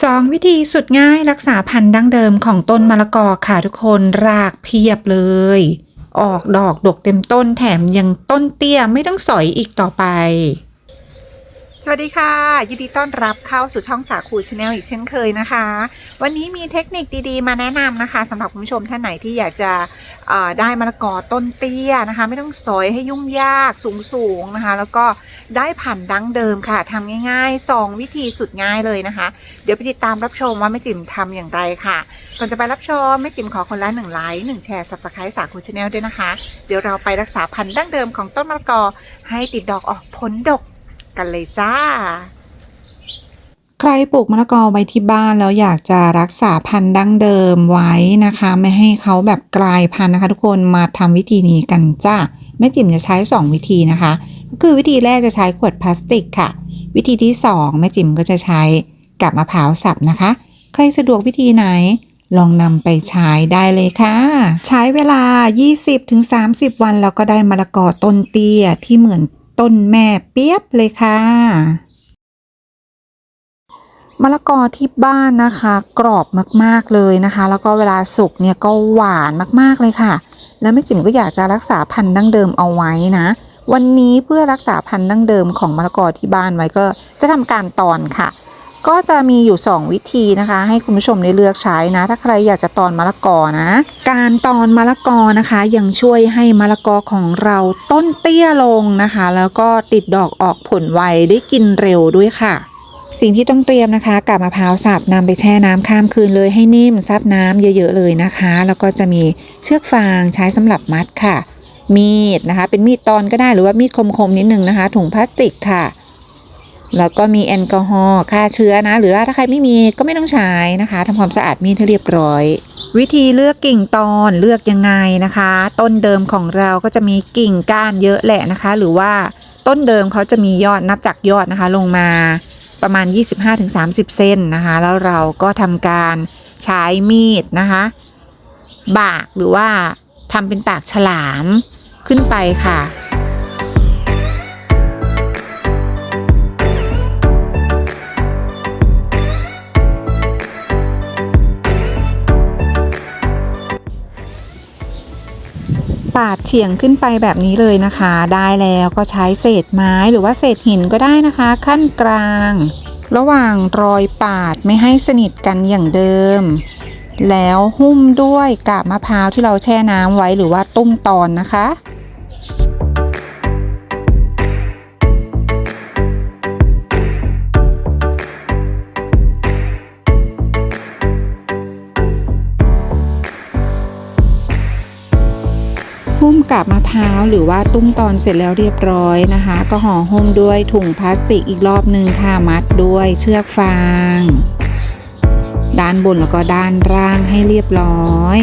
สองวิธีสุดง่ายรักษาพันธุ์ดั้งเดิมของต้นมะละกอค่ะทุกคนรากเพียบเลย ออกดอกดกเต็มต้นแถมยังต้นเตี้ยไม่ต้องสอยอีกต่อไป สวัสดีค่ะ ยินดีต้อนรับเข้าสู่ช่องสาคูชาแนลอีกเช่นเคยนะคะ วันนี้มีเทคนิคดีๆ มาแนะนำนะคะสำหรับคุณผู้ชมท่านไหนที่อยากจะได้มะละกอต้นเตี้ยนะคะ ไม่ต้องสอยให้ยุ่งยากสูงๆนะคะ แล้วก็ได้ผันดั้งเดิมค่ะทำง่ายๆ 2 วิธีสุดง่ายเลยนะคะ เดี๋ยวไปติดตามรับชมว่าแม่จิ๋มทำอย่างไรค่ะก่อนจะไปรับชมแม่จิ๋มขอคนละหนึ่งไลค์หนึ่งแชร์สับสไครต์สาคูชาแนลด้วยนะคะ เดี๋ยวเราไปรักษาพันธุ์ดั้งเดิมของต้นมะละกอให้ติดดอกออกผลดก กันเลยจ้า ใครปลูกมะละกอไว้ที่บ้านแล้วอยากจะรักษาพันธุ์ดั้งเดิมไว้นะคะ ไม่ให้เขาแบบกลายพันธุ์นะคะ ทุกคนมาทำวิธีนี้กันจ้าแม่จิ๋มจะใช้ 2 วิธีนะคะ ก็คือวิธีแรกจะใช้ขวดพลาสติกค่ะ วิธีที่2แม่จิ๋มก็จะใช้กับมะพร้าวสับนะคะ ใครสะดวกวิธีไหนลองนำไปใช้ได้เลยค่ะ ใช้เวลา 20-30 วัน แล้วก็ได้มะละกอต้นเตี้ยที่เหมือน ต้นแม่เปียบเลยค่ะมะละกอที่บ้านนะคะ กรอบมากๆเลยนะคะ แล้วก็เวลาสุกเนี่ยก็หวานมากๆเลยค่ะ แล้วแม่จิ๋มก็อยากจะรักษาพันธุ์ดั้งเดิมเอาไว้นะ วันนี้เพื่อรักษาพันธุ์ดั้งเดิมของมะละกอที่บ้านไว้ก็จะทำการตอนค่ะ ก็จะมีอยู่ 2 วิธีนะคะ ให้คุณผู้ชมได้เลือกใช้นะ ถ้าใครอยากจะตอนมะละกอนะ การตอนมะละกอนะคะ ยังช่วยให้มะละกอของเราต้นเตี้ยลงนะคะ แล้วก็ติดดอกออกผลไวได้กินเร็วด้วยค่ะสิ่งที่ต้องเตรียมนะคะกับมะพร้าวสับนำไปแช่น้ำข้ามคืนเลยให้นิ่มซับน้ำเยอะ ๆ เลยนะคะ แล้วก็จะมีเชือกฟางใช้สำหรับมัดค่ะ มีดนะคะ เป็นมีดตอนก็ได้หรือว่ามีดคมๆนิดนึงนะคะ ถุงพลาสติกค่ะ แล้วก็มีแอลกอฮอล์ฆ่าเชื้อนะ หรือว่าถ้าใครไม่มีก็ไม่ต้องใช้นะคะทำความสะอาดมีดให้เรียบร้อย วิธีเลือกกิ่งตอนเลือกยังไงนะคะ ต้นเดิมของเราก็จะมีกิ่งก้านเยอะแหละนะคะ หรือว่าต้นเดิมเขาจะมียอดนับจากยอดนะคะ ลงมาประมาณ 25-30เส้นนะคะ แล้วเราก็ทำการใช้มีดนะคะ บากหรือว่าทำเป็นปากฉลามขึ้นไปค่ะ ฉียงขึ้นไปแบบนี้เลยนะคะ ได้แล้วก็ใช้เศษไม้หรือว่าเศษหินก็ได้นะคะ ขั้นกลาง ระหว่างรอยปาดไม่ให้สนิทกันอย่างเดิม แล้วหุ้มด้วยกาบมะพร้าวที่เราแช่น้ำไว้หรือว่าตุ้มตอนนะคะ กับมะพร้าวหรือว่าตุ้มตอนเสร็จแล้วเรียบร้อยนะคะ ก็ห่อหุ้มด้วยถุงพลาสติกอีกรอบหนึ่งค่ะมัดด้วยเชือกฟาง ด้านบนแล้วก็ด้านล่างให้เรียบร้อย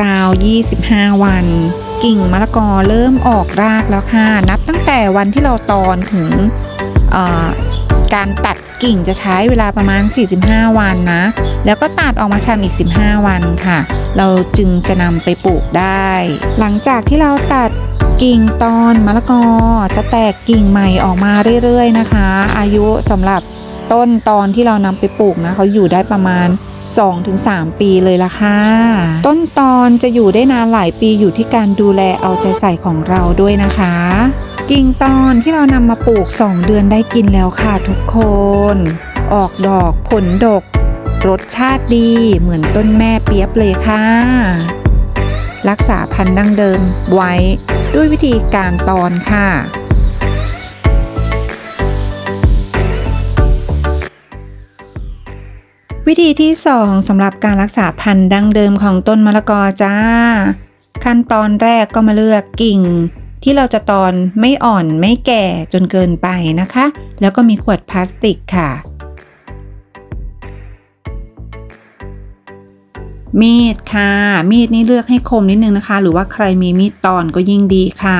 ราว 25 วันกิ่งมะละกอเริ่มออกรากแล้วค่ะ นับตั้งแต่วันที่เราตอนถึง การตัดกิ่งจะใช้เวลาประมาณ 45 วันนะ แล้วก็ตัดออกมาชำอีก 15 วันค่ะ เราจึงจะนำไปปลูกได้ หลังจากที่เราตัดกิ่งตอนมะละกอ จะแตกกิ่งใหม่ออกมาเรื่อยๆนะคะ อายุสำหรับต้นตอนที่เรานำไปปลูกนะเขาอยู่ได้ประมาณ 2-3 ปีเลยละค่ะ ต้นตอนจะอยู่ได้นานหลายปีอยู่ที่การดูแลเอาใจใส่ของเราด้วยนะคะ กิ่งตอนที่เรานำมาปลูก 2 เดือนได้กินแล้วค่ะทุกคน ออกดอกผลดก รสชาติดีเหมือนต้นแม่เปียบเลยค่ะ รักษาพันธุ์ดั้งเดิมไว้ด้วยวิธีการตอนค่ะวิธีที่ 2สำหรับการรักษาพันธุ์ดั้งเดิมของต้นมะละกอจ้า ขั้นตอนแรกก็มาเลือกกิ่ง ที่เราจะตอนไม่อ่อนไม่แก่จนเกินไปนะคะ แล้วก็มีขวดพลาสติกค่ะ มีดค่ะ มีดนี่เลือกให้คมนิดนึงนะคะ หรือว่าใครมีมีดตอนก็ยิ่งดีค่ะ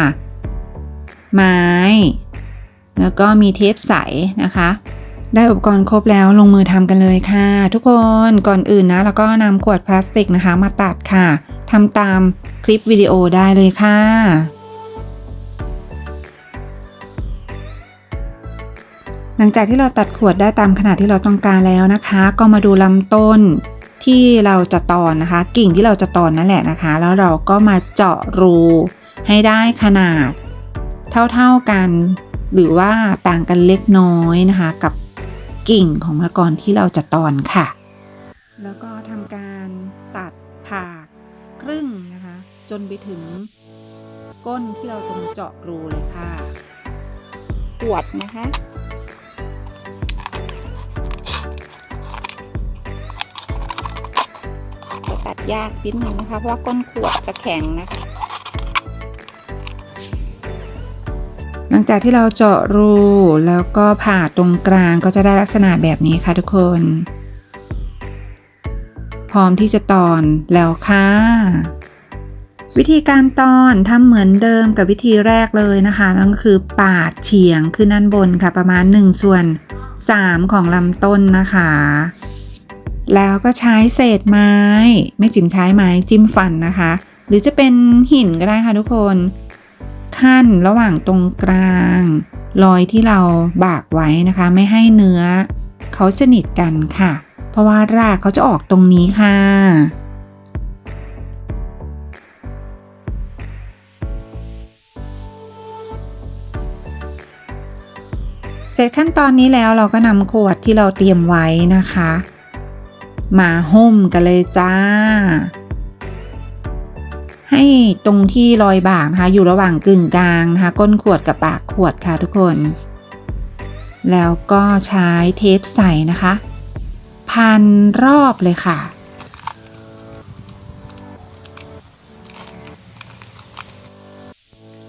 ไม้ แล้วก็มีเทปใสนะคะได้อุปกรณ์ครบแล้วลงมือทำกันเลยค่ะ ทุกคนก่อนอื่นนะแล้วก็นำขวดพลาสติกนะคะ มาตัดค่ะทำตามคลิปวิดีโอได้เลยค่ะ หลังจากที่เราตัดขวดได้ตามขนาดที่เราต้องการแล้วนะคะ ก็มาดูลำต้นที่เราจะตอนนะคะ กิ่งที่เราจะตอนนั่นแหละนะคะ แล้วเราก็มาเจาะรูให้ได้ขนาดเท่าๆกัน หรือว่าต่างกันเล็กน้อยนะคะ กับกิ่งของมะละกอที่เราจะตอนค่ะ แล้วก็ทำการตัดผ่าครึ่งนะคะ จนไปถึงก้นที่เราตรงเจาะรูเลยค่ะ ปวดนะคะ ตัดยากนิดนึงนะคะ เพราะว่าก้นขวดจะแข็งนะคะหลังจากที่เราเจาะรูแล้วก็ผ่าตรงกลางก็จะได้ลักษณะแบบนี้ค่ะทุกคน พร้อมที่จะตอนแล้วค่ะ วิธีการตอนทำเหมือนเดิมกับวิธีแรกเลยนะคะนั่นก็คือปาดเฉียงขึ้นด้านบนค่ะประมาณ1ส่วน3ของลำต้นนะคะ แล้วก็ใช้เศษไม้ ไม่จิ้มใช้ไม้จิ้มฟันนะคะ หรือจะเป็นหินก็ได้ค่ะทุกคนขั้นระหว่างตรงกลางรอยที่เราบากไว้นะคะ ไม่ให้เนื้อเขาสนิทกันค่ะ เพราะว่ารากเขาจะออกตรงนี้ค่ะเสร็จขั้นตอนนี้แล้วเราก็นำขวดที่เราเตรียมไว้นะคะ มาหุ้มกันเลยจ้า ให้ตรงที่รอยบากนะคะ อยู่ระหว่างกึ่งกลางนะคะ ก้นขวดกับปากขวดค่ะทุกคน แล้วก็ใช้เทปใสนะคะ พันรอบเลยค่ะ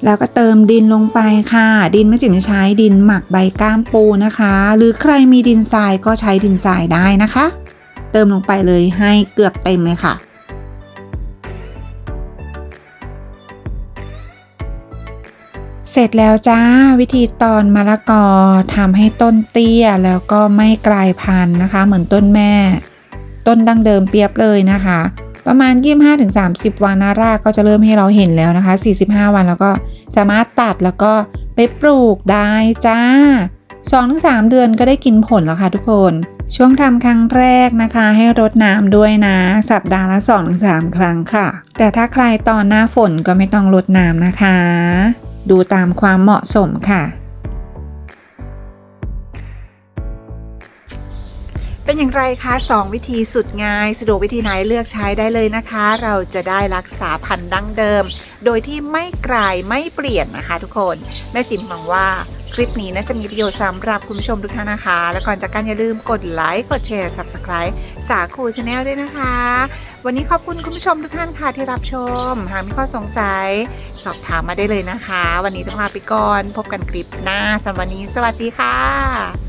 แล้วก็เติมดินลงไปค่ะ ดินไม่จิ๋มจะใช้ดินหมักใบก้ามปูนะคะ หรือใครมีดินทรายก็ใช้ดินทรายได้นะคะ ติมลงไปเลยให้เกือบเต็มเลยค่ะ เสร็จแล้วจ้าวิธีตอนมะละกอทำให้ต้นเตี้ยแล้วก็ไม่กลายพันธุ์นะคะ เหมือนต้นแม่ ต้นดั้งเดิมเปียบเลยนะคะ ประมาณ 25-30 วันนะรากก็จะเริ่มให้เราเห็นแล้วนะคะ 45 วันแล้วก็สามารถตัดแล้วก็ไปปลูกได้จ้า 2-3 เดือนก็ได้กินผลแล้วค่ะทุกคน ช่วงทำครั้งแรกนะคะ ให้รดน้ำด้วยนะ สัปดาห์ละ 2-3 ครั้งค่ะ แต่ถ้าใครตอนหน้าฝนก็ไม่ต้องรดน้ำนะคะ ดูตามความเหมาะสมค่ะ เป็นอย่างไรคะ 2 วิธีสุดง่าย สะดวกวิธีไหนเลือกใช้ได้เลยนะคะ เราจะได้รักษาพันธุ์ดั้งเดิม โดยที่ไม่กลายไม่เปลี่ยนนะคะทุกคน แม่จิ๋มหวังว่า คลิปนี้น่าจะมีประโยชน์สำหรับคุณผู้ชมทุกท่านนะคะ และก่อนจากกันอย่าลืมกดไลค์ กดแชร์ Subscribe สาคูชาแนลด้วยนะคะ วันนี้ขอบคุณคุณผู้ชมทุกท่านค่ะที่รับชม หากมีข้อสงสัย สอบถามมาได้เลยนะคะ วันนี้ต้องลาไปก่อน พบกันคลิปหน้าสำหรับวันนี้ สวัสดีค่ะ